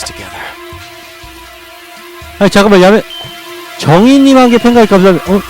things together. 아니 잠깐만 야매 정인님에게 팬가입 감사합니다 어?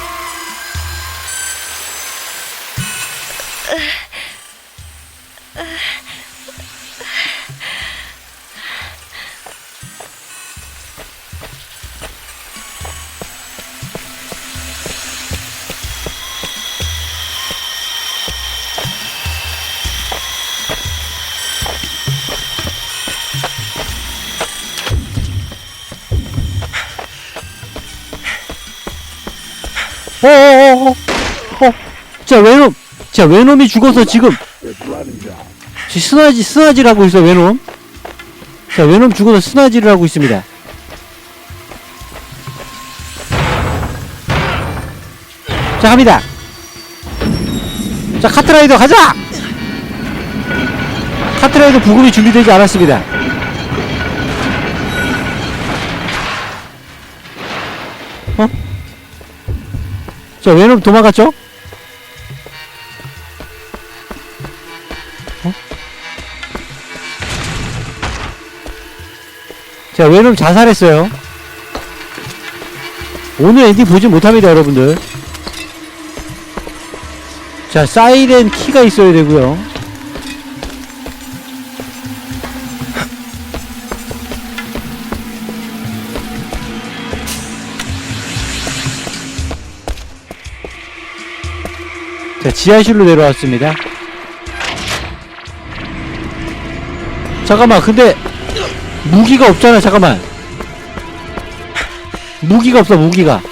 어어어어 어, 자 외놈 자 외놈이 죽어서 지금 지 스나지 스나지를 하고 있어 외놈. 자 외놈 죽어서 스나지를 하고 있습니다. 자 갑니다. 자 카트라이더 가자! 카트라이더 부금이 준비되지 않았습니다 자, 외놈 도망갔죠? 어? 자, 외놈 자살했어요. 오늘 엔딩 보지 못합니다, 여러분들. 자, 사이렌 키가 있어야 되고요. 자, 지하실로 내려왔습니다. 잠깐만, 근데, 무기가 없잖아, 잠깐만. 무기가 없어, 무기가.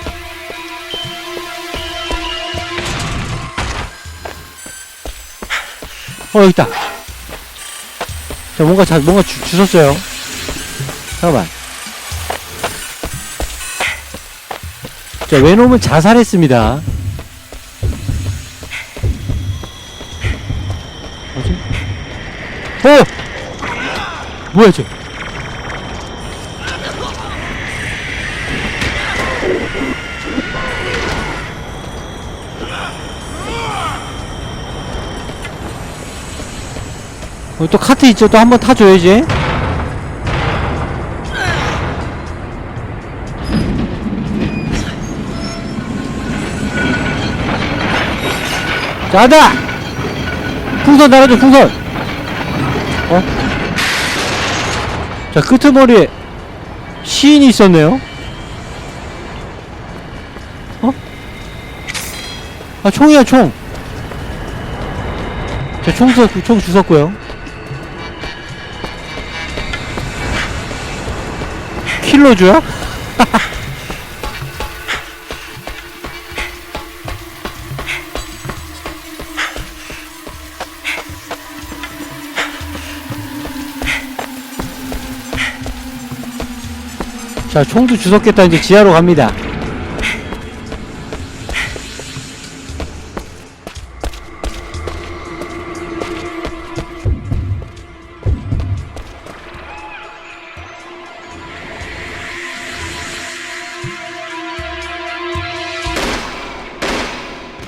어, 여기 있다. 자, 뭔가, 자, 뭔가 주, 주웠어요. 잠깐만. 자, 외놈은 자살했습니다. 뭐지? 어! 뭐야, 쟤? 어, 또 카트 있죠? 또 한 번 타줘야지. 자, 간다! 풍선 달아줘, 풍선! 어? 자, 끄트머리에 시인이 있었네요? 어? 아, 총이야, 총! 자, 총, 주, 총 주웠고요. 킬러주야? 자, 총도 주웠겠다. 이제 지하로 갑니다.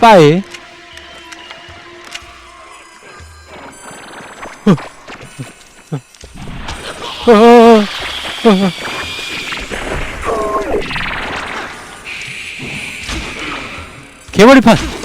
빠이. 개머리 판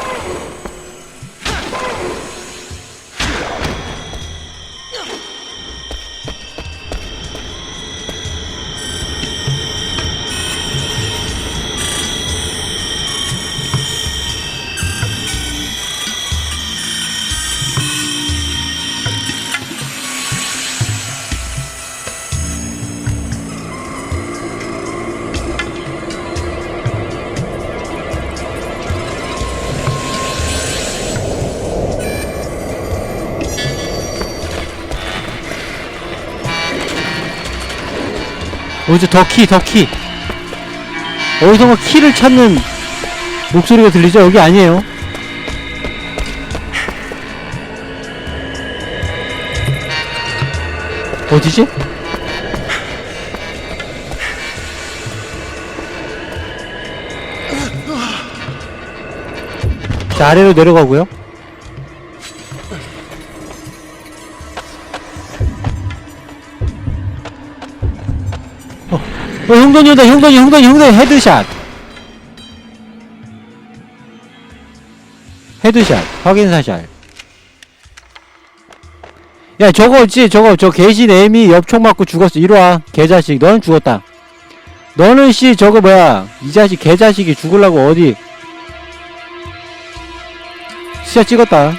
어디서 더키 더키 어디선가 키를 찾는 목소리가 들리죠? 여기 아니에요 어디지? 자 아래로 내려가고요 형돈이 온다, 형돈이, 형돈이, 형돈이, 헤드샷. 헤드샷, 확인사샷. 야, 저거 있지, 저거, 저 개신 애미 옆총 맞고 죽었어. 이리와, 개자식. 너는 죽었다. 너는 씨, 저거 뭐야. 이 자식, 개자식이 죽으려고 어디. 진짜 찍었다.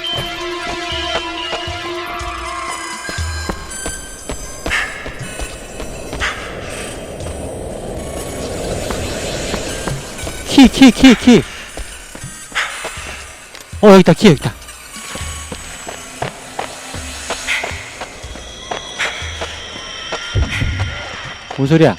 키, 키, 키, 키. 어, 여기 있다, 키, 여기 있다. 뭔 소리야?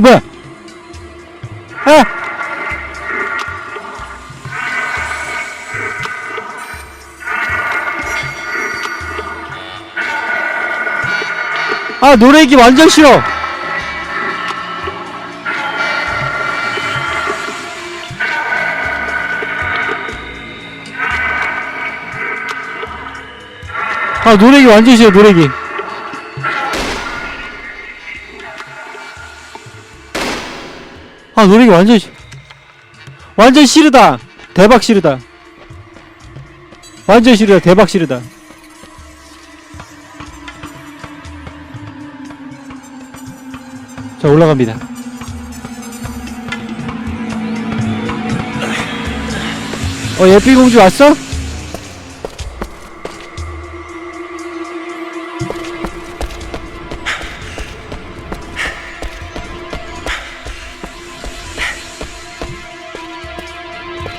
어, 뭐야? 아! 아, 노래기 완전 싫어! 아, 노래기 완전 싫어, 노래기. 아, 노래기 완전 싫 완전 싫으다! 대박 싫으다. 완전 싫으다, 대박 싫으다. 자, 올라갑니다. 어, 예삐공주 왔어?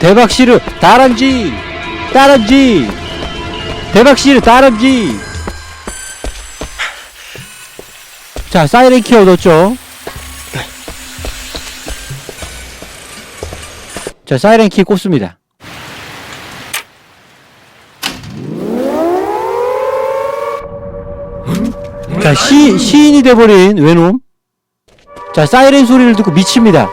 대박 시르 다람쥐! 다람쥐! 대박 시르 다람쥐! 자 사이렌 키 얻었죠? 자 사이렌 키 꽂습니다. 자 시, 시인이 돼버린 외놈. 자 사이렌 소리를 듣고 미칩니다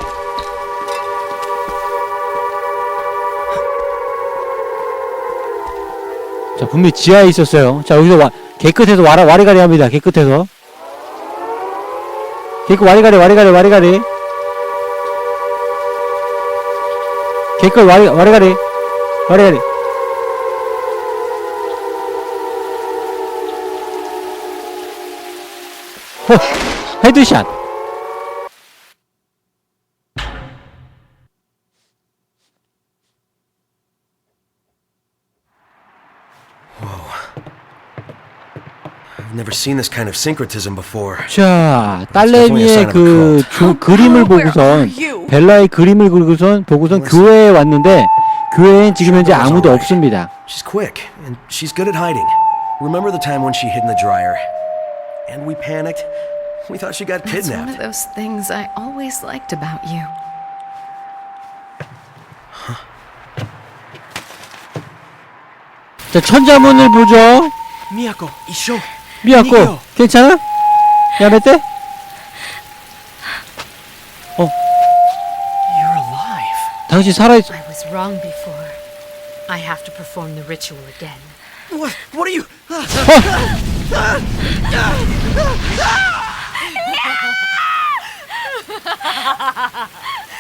자 분명히 지하에 있었어요. 자 여기서 와 개끝에서 와라 와리가리 합니다. 개끝에서. 개끝 와리가리 와리가리 와리가리. 개끝 와리 와리가리 와리가리. 호 헤드샷 never seen this kind of syncretism before. 자, 딸내미의 그 조, 그림을 보고선 벨라의 그림을 그리고선 보고선 교회에 왔는데 교회엔 지금 현재 아무도 없습니다. She's quick, and she's good at hiding. Remember the time when she hid in the dryer? And we panicked? We thought she got It's one of kidnapped. those things I always liked about you. 자, 천자문을 보죠. Miyako, Isho. 미야코, 이 겨. 괜찮아? 야메떼? You're alive. 당신 살아있. I was wrong before. I have to perform the ritual again. What? What are you?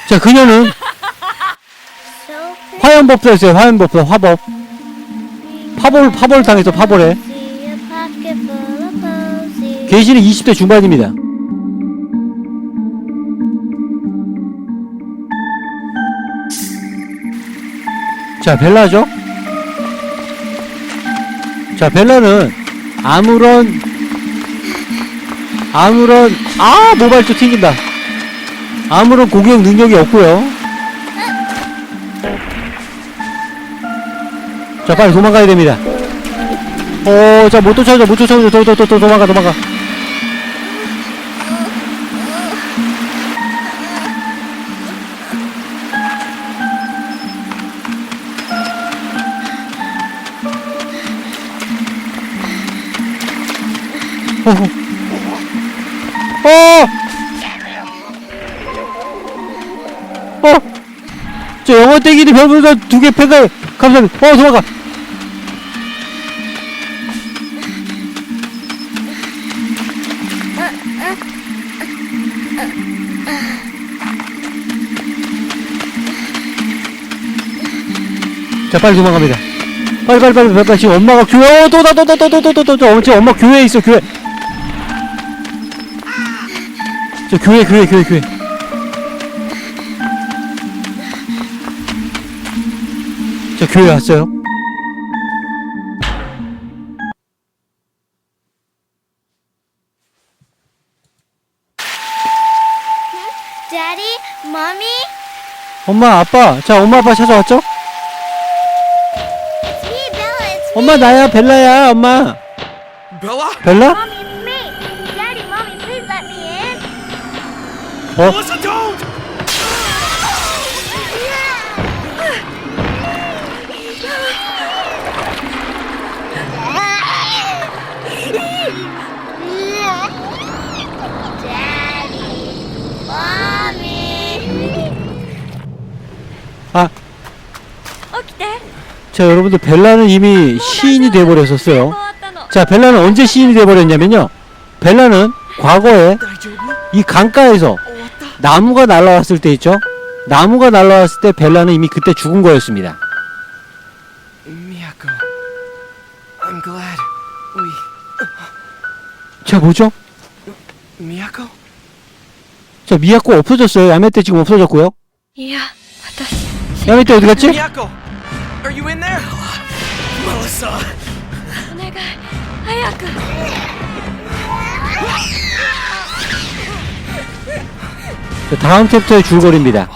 자, 그녀는 화염법사였어요. 화염법사, 화법. 파볼, 파볼 당해서 파볼에. 계시는 20대 중반입니다. 자, 벨라죠? 자, 벨라는 아무런 아무런 아 모발도 튕긴다. 아무런 공격 능력이 없고요. 자, 빨리 도망가야 됩니다. 어, 자, 못 쫓아오죠, 못 쫓아오죠. 도, 도, 도, 도, 도망가, 도망가. 어! 어! 저 영어 땡기는 변호사 두개 패가 감사합니다. 어, 도망가! 자, 빨리 도망갑니다. 빨리, 빨리, 빨리, 빨리, 빨리. 지금 엄마가 교회, 어, 또다, 또다, 또다, 또다, 또다, 또다. 지금 엄마 교회에 있어, 교회. 저 교회, 교회, 교회, 교회. 저 교회 왔어요. Daddy, Mommy, 엄마, 아빠. 자, 엄마, 아빠 찾아왔죠? it's me, Bella. It's 엄마, 나야, 벨라야, 엄마. Bella? 벨라? Mommy, it's me. Daddy, Mommy, please let me in. 넣고 자 여러분들 벨라는 이미 시인이 되어버렸었어요. 자 벨라는 언제 시인이 돼버렸냐면요. 벨라는 과거에 이 강가에서 나무가 날라왔을 때 있죠? 나무가 날라왔을 때 벨라는 이미 그때 죽은 거였습니다. 미야코, I'm glad we. 자 뭐죠? 미야코. 자 미야코 없어졌어요. 야매 때 지금 없어졌고요. 야, 다시. 야매 때 어디 갔지? 미야코, are you in there? 멜리사. 내가 하야코. 다음 챕터의 줄거리입니다.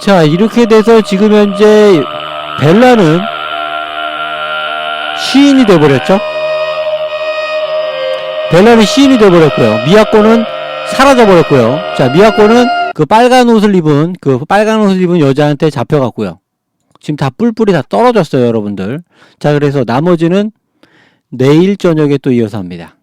자, 이렇게 돼서 지금 현재 벨라는 시인이 돼버렸죠? 벨라는 시인이 돼버렸고요. 미야코는 사라져버렸고요. 자, 미야코는 그 빨간 옷을 입은, 그 빨간 옷을 입은 여자한테 잡혀갔고요. 지금 다 뿔뿔이 다 떨어졌어요, 여러분들. 자, 그래서 나머지는 내일 저녁에 또 이어서 합니다.